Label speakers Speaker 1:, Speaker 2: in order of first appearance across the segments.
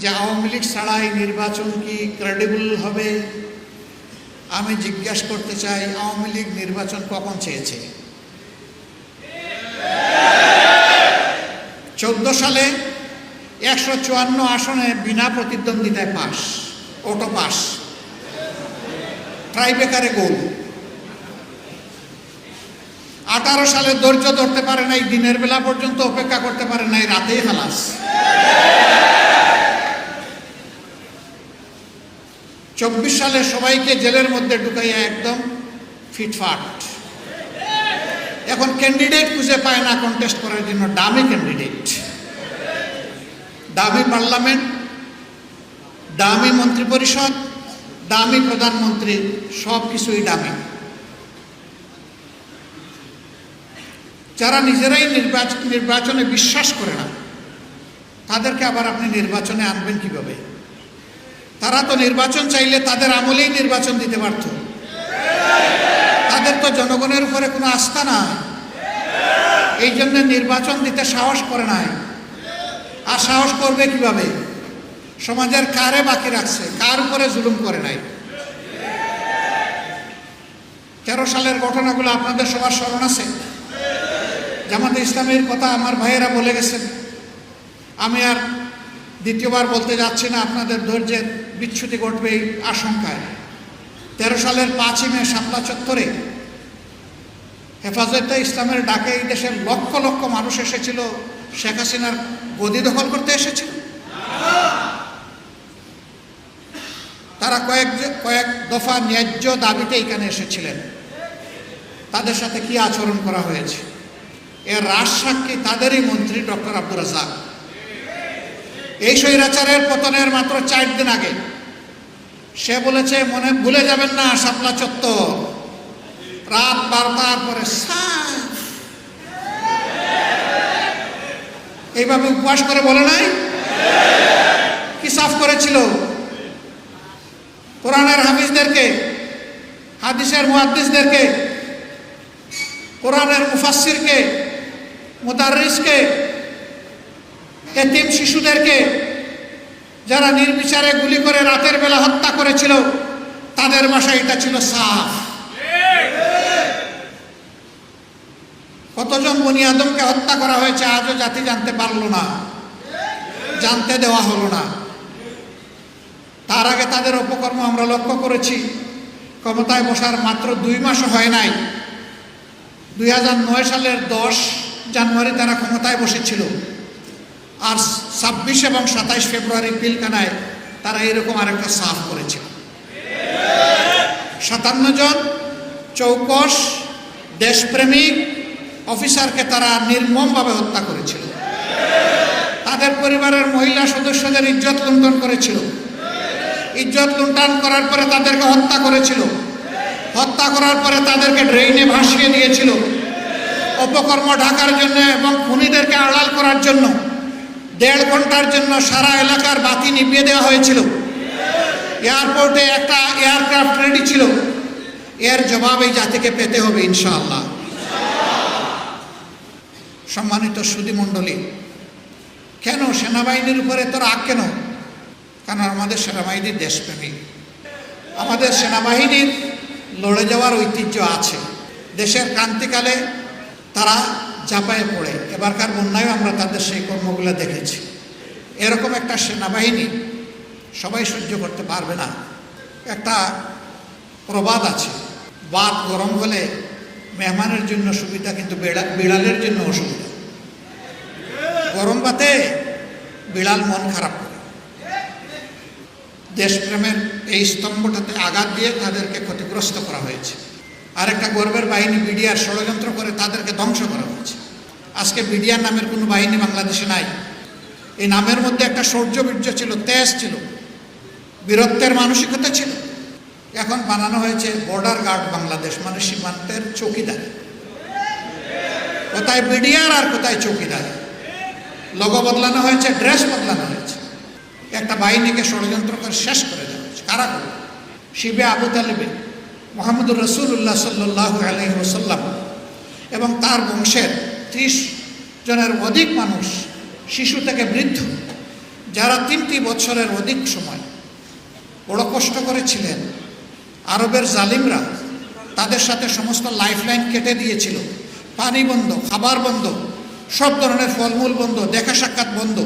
Speaker 1: যে আওয়ামী লীগ ছাড়াই নির্বাচন কি ক্রেডিবল হবে? আমি জিজ্ঞাসা করতে চাই, আওয়ামী লীগ নির্বাচন কখন চেয়েছে? চোদ্দ সালে একশো চুয়ান্ন আসনে বিনা প্রতিদ্বন্দ্বিতায় পাস অটো পাস ট্রাইবেকারে গোল। আঠারো সালে ধৈর্য ধরতে পারে নাই, দিনের বেলা পর্যন্ত অপেক্ষা করতে পারে নাই, রাতেই হালাস চব্বিশ সালে সবাইকে জেলের মধ্যে ঢুকাইয়া একদম ফিটফাট। এখন ক্যান্ডিডেট খুঁজে পায় না কন্টেস্ট করার জন্য, দামি ক্যান্ডিডেট দামি পার্লামেন্ট দামি মন্ত্রিপরিষদ, দামি প্রধানমন্ত্রী সব কিছুই দামি। যারা নিজেরাই নির্বাচন নির্বাচনে বিশ্বাস করে না, তাদেরকে আবার আপনি নির্বাচনে আনবেন কীভাবে? তারা তো নির্বাচন চাইলে তাদের আমলেই নির্বাচন দিতে পারত। তাদের তো জনগণের উপরে কোনো আস্থা নাই। এই জন্য নির্বাচন দিতে সাহস করে নাই। আর সাহস করবে কীভাবে? সমাজের কারে বাকি রাখছে? কার উপরে জুলুম করে নাই? তেরো সালের ঘটনাগুলো আপনাদের সবার স্মরণ আছে? জামাতে ইসলামের কথা আমার ভাইয়েরা বলে গেছেন। আমি আর দ্বিতীয়বার বলতে যাচ্ছি না আপনাদের ধৈর্যের বিচ্ছুতি ঘটবে এই আশঙ্কায়। তেরো সালের পাঁচই মে শাপলা চত্বরে হেফাজতে ইসলামের ডাকে এই দেশের লক্ষ লক্ষ মানুষ এসেছিল, শেখ হাসিনার গদি দখল করতে এসেছিল। তারা কয়েক কয়েক দফা ন্যায্য দাবিতে এখানে এসেছিলেন। তাদের সাথে কি আচরণ করা হয়েছে? এর রাজ সাক্ষী তাদেরই মন্ত্রী ডক্টর আব্দুর রাজাক এই স্বৈরাচারের পতনের মাত্র চার দিন আগে সে বলেছে, মনে ভুলে যাবেন না শাপলা চত্বর। রাত বারোটার পরে এইভাবে উপবাস করে বলে নাই? কি সাফ করেছিল? কোরআনের হাফিজদেরকে, হাদিসের মুহাদ্দিসদেরকে, কোরআনের মুফাসসিরকে মুদারিসকে এতিম শিশুদেরকে যারা নির্বিচারে গুলি করে রাতের বেলা হত্যা করেছিল, তাদের বাসায় এটা ছিল সাফ। কতজন বনি আদমকে হত্যা করা হয়েছে, আজও জাতি জানতে পারল না। জানতে দেওয়া হলো না। তার আগে তাদের অপকর্ম আমরা লক্ষ্য করেছি। ক্ষমতায় বসার মাত্র দুই মাসও হয় নাই। দুই হাজার নয় সালের দশ জানুয়ারি তারা ক্ষমতায় বসেছিল। আর ছাব্বিশ এবং সাতাইশ ফেব্রুয়ারি পিলকানায় তারা এরকম আরেকটা সাফ করেছিল। সাতান্ন জন চৌকস, দেশপ্রেমিক অফিসারকে তারা নির্মমভাবে হত্যা করেছিল। তাদের পরিবারের মহিলা সদস্যদের ইজ্জত লুণ্ঠন করেছিল। ইজ্জত লুণ্ঠন করার পরে তাদেরকে হত্যা করেছিল। হত্যা করার পরে তাদেরকে ড্রেইনে ভাসিয়ে দিয়েছিল। অপকর্ম ঢাকার জন্য এবং খুনিদেরকে আড়াল করার জন্য দেড় ঘণ্টার জন্য সারা এলাকার বাতি নিভিয়ে দেওয়া হয়েছিল। এয়ারপোর্টে একটা এয়ারক্রাফট রেডি ছিল। এর জবাব এই জাতিকে পেতে হবে ইনশাআল্লাহ। সম্মানিত সুদীমণ্ডলী কেন সেনাবাহিনীর উপরে তোর আগ কেন? কারণ আমাদের সেনাবাহিনী দেশপ্রেমী। আমাদের সেনাবাহিনীর লড়ে যাওয়ার ঐতিহ্য আছে। দেশের ক্রান্তিকালে তারা চাপায় পড়ে। এবারকার বন্যায়ও আমরা তাদের সেই কর্মগুলো দেখেছি। এরকম একটা সেনাবাহিনী সবাই সহ্য করতে পারবে না। একটা প্রবাদ আছে। বাত গরম হলে মেহমানের জন্য সুবিধা, কিন্তু বিড়ালের জন্য অসুবিধা। গরম বাতে বিড়াল মন খারাপ করে। দেশপ্রেমের এই স্তম্ভটাতে আঘাত দিয়ে তাদেরকে ক্ষতিগ্রস্ত করা হয়েছে। আর একটা গর্বের বাহিনী বিডিআর ষড়যন্ত্র করে তাদেরকে ধ্বংস করা হয়েছে। আজকে বিডিআর নামের কোনো বাহিনী বাংলাদেশে নাই। এই নামের মধ্যে একটা শৌর্যবীর্য ছিল, তেজ ছিল, বীরত্বের মানসিকতা ছিল। এখন বানানো হয়েছে বর্ডার গার্ড বাংলাদেশ মানে সীমান্তের চৌকিদার। কোথায় বিডিআর আর কোথায় চৌকিদার? লোগো বদলানো হয়েছে, ড্রেস বদলানো হয়েছে। একটা বাহিনীকে ষড়যন্ত্র করে শেষ করে দেওয়া হয়েছে। কারা করবে? শিবে আবু তালেবে মোহাম্মদুর রসুল্লাহ সাল্লাহ আলহি ওসাল্লাম এবং তার বংশের ত্রিশ জনের অধিক মানুষ শিশু থেকে বৃদ্ধ, যারা তিনটি বছরের অধিক সময় বড় কষ্ট করেছিলেন। আরবের জালিমরা তাদের সাথে সমস্ত লাইফলাইন কেটে দিয়েছিল। পানি বন্ধ, খাবার বন্ধ, সব ধরনের ফলমূল বন্ধ, দেখা সাক্ষাৎ বন্ধ।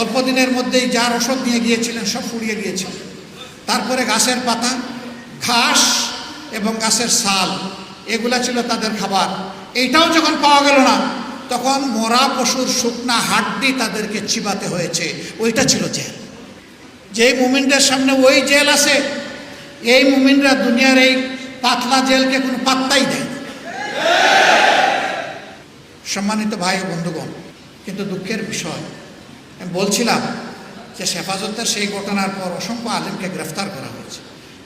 Speaker 1: অল্প দিনের মধ্যেই যার ওষুধ নিয়ে গিয়েছিলেন, সব ফুরিয়ে গিয়েছিল। তারপরে গাছের পাতা ঘাস এবং গাছের ছাল এগুলা ছিল তাদের খাবার। এইটাও যখন পাওয়া গেল না, তখন মরা পশুর শুকনা হাড্ডি তাদেরকে চিবাতে হয়েছে। ওইটা ছিল জেল। যেই মুমিনদের সামনে ওই জেল আছে, এই মুমিনরা দুনিয়ার এই পাতলা জেলকে কোনো পাত্তাই দেয় সম্মানিত ভাই বন্ধুগণ, কিন্তু দুঃখের বিষয়, আমি বলছিলাম যে হেফাজতের সেই ঘটনার পর অসংখ্য আলিমকে গ্রেফতার করা হয়েছে।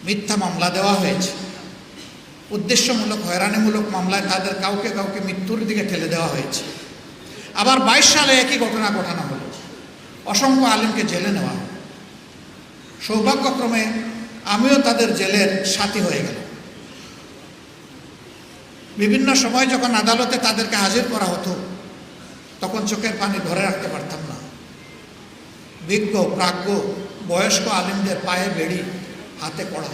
Speaker 1: মিথ্যা মামলা দেওয়া হয়েছে। উদ্দেশ্যমূলক, হয়রানিমূলক মামলায় তাদের কাউকে কাউকে মৃত্যুর দিকে ঠেলে দেওয়া হয়েছে। আবার বাইশ সালে একই ঘটনা ঘটানো হলো। অসংখ্য আলিমকে জেলে নেওয়া সৌভাগ্যক্রমে আমিও তাদের জেলের সাথী হয়ে গেল বিভিন্ন সময় যখন আদালতে তাদেরকে হাজির করা হতো, তখন চোখের পানি ধরে রাখতে পারতাম না। বিজ্ঞ প্রাজ্ঞ, বয়স্ক আলিমদের পায়ে বেড়ি হাতে কড়া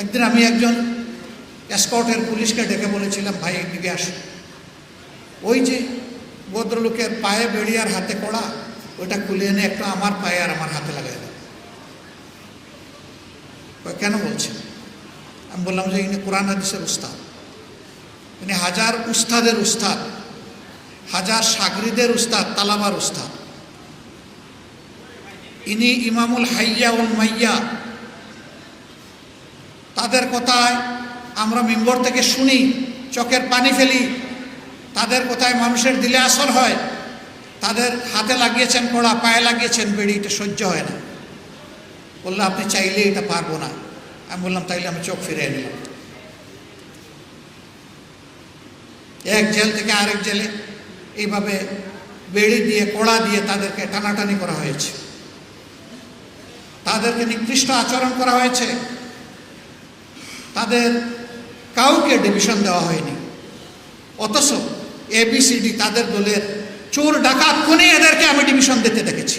Speaker 1: একদিন আমি একজন স্কটের পুলিশকে ডেকে বলেছিলাম ভাই এদিকে আসো। ওই যে ভদ্রলোকের পায়ে বেড়ি আর হাতে কড়া ওইটা খুলে এনে একটু আমার পায়ে আর আমার হাতে লাগাই কয়, কেন বলছেন? আমি বললাম যে ইনি কোরআন হাদিসের উস্তাদ। ইনি হাজার উস্তাদের উস্তাদ হাজার সাগরিদের উস্তাদ তালাবার উস্তাদ। ইনি ইমামুল হাইয়া উল মাইয়া। তাদের কথায় আমরা মেম্বর থেকে শুনি, চোখের পানি ফেলি। তাদের কথায় মানুষের দিলে আসর হয়। তাদের হাতে লাগিয়েছেন কড়া পায়ে লাগিয়েছেন বেড়ি, এটা সহ্য হয় না। বলল, আপনি চাইলে এটা পারব না। আমি বললাম, তাইলে আমি চোখ ফিরিয়ে নিলাম। এক জেল থেকে আরেক জেলে এইভাবে বেড়ি দিয়ে, কড়া দিয়ে তাদেরকে টানাটানি করা হয়েছে। তাদেরকে নিকৃষ্ট আচরণ করা হয়েছে। তাদের কাউকে ডিভিশন দেওয়া হয়নি। অথচ এবিসিডি তাদের দলের চোর, ডাকাত খুনে এদেরকে আমি ডিভিশন দিতে দেখেছি।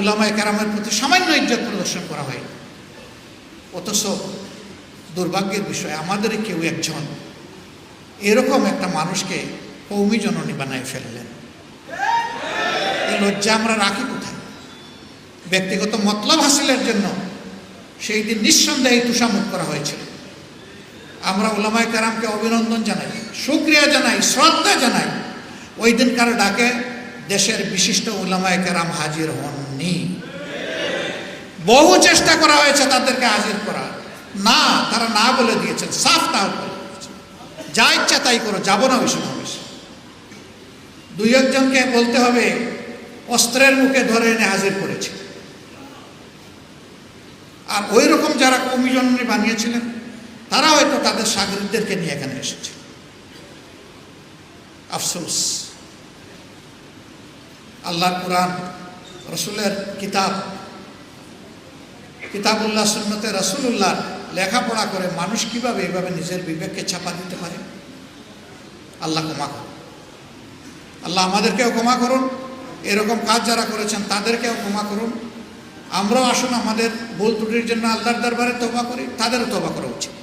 Speaker 1: উলামায় কেরামের প্রতি সামান্য ইজ্জত প্রদর্শন করা হয়নি। অথচ দুর্ভাগ্যের বিষয়, আমাদের কেউ একজন এরকম একটা মানুষকে কৌমি জননী বানায় ফেললেন। লজ্জা আমরা রাখি কোথায়? ব্যক্তিগত মতলব হাসিলের জন্য সেই দিন নিঃসন্দেহে তুষামুখ করা হয়েছিল। আমরা ওলামায় কারামকে অভিনন্দন জানাই সুক্রিয়া জানাই, শ্রদ্ধা জানাই। ওই দিনকার ডাকে, দেশের বিশিষ্ট ওলামায় কারাম হাজির হননি। বহু চেষ্টা করা হয়েছে তাদেরকে হাজির করা না, তারা না বলে দিয়েছেন, সাফ না বলে যা ইচ্ছা তাই করো, যাব না ওই সমাবেশে। দুই একজনকে বলতে হবে অস্ত্রের মুখে ধরে এনে হাজির করেছে। আর ওই রকম যারা কমিশনারি বানিয়েছিলেন, তারা হয়তো তাদের সাগরিকদেরকে নিয়ে এখানে এসেছে। আফসোস। আল্লাহ কোরআন, রসুলের কিতাব, কিতাবুল্লাহ সুন্নতে রসুল্লাহ লেখাপড়া করে মানুষ কীভাবে এইভাবে নিজের বিবেককে চাপা দিতে পারে? আল্লাহ ক্ষমা করুন। আল্লাহ আমাদেরকেও ক্ষমা করুন। এরকম কাজ যারা করেছেন, তাদেরকেও ক্ষমা করুন। আমরাও আসুন আমাদের ভুল ত্রুটির জন্য আল্লাহর দরবারে তবা করি, তাদেরও তবা করা উচিত।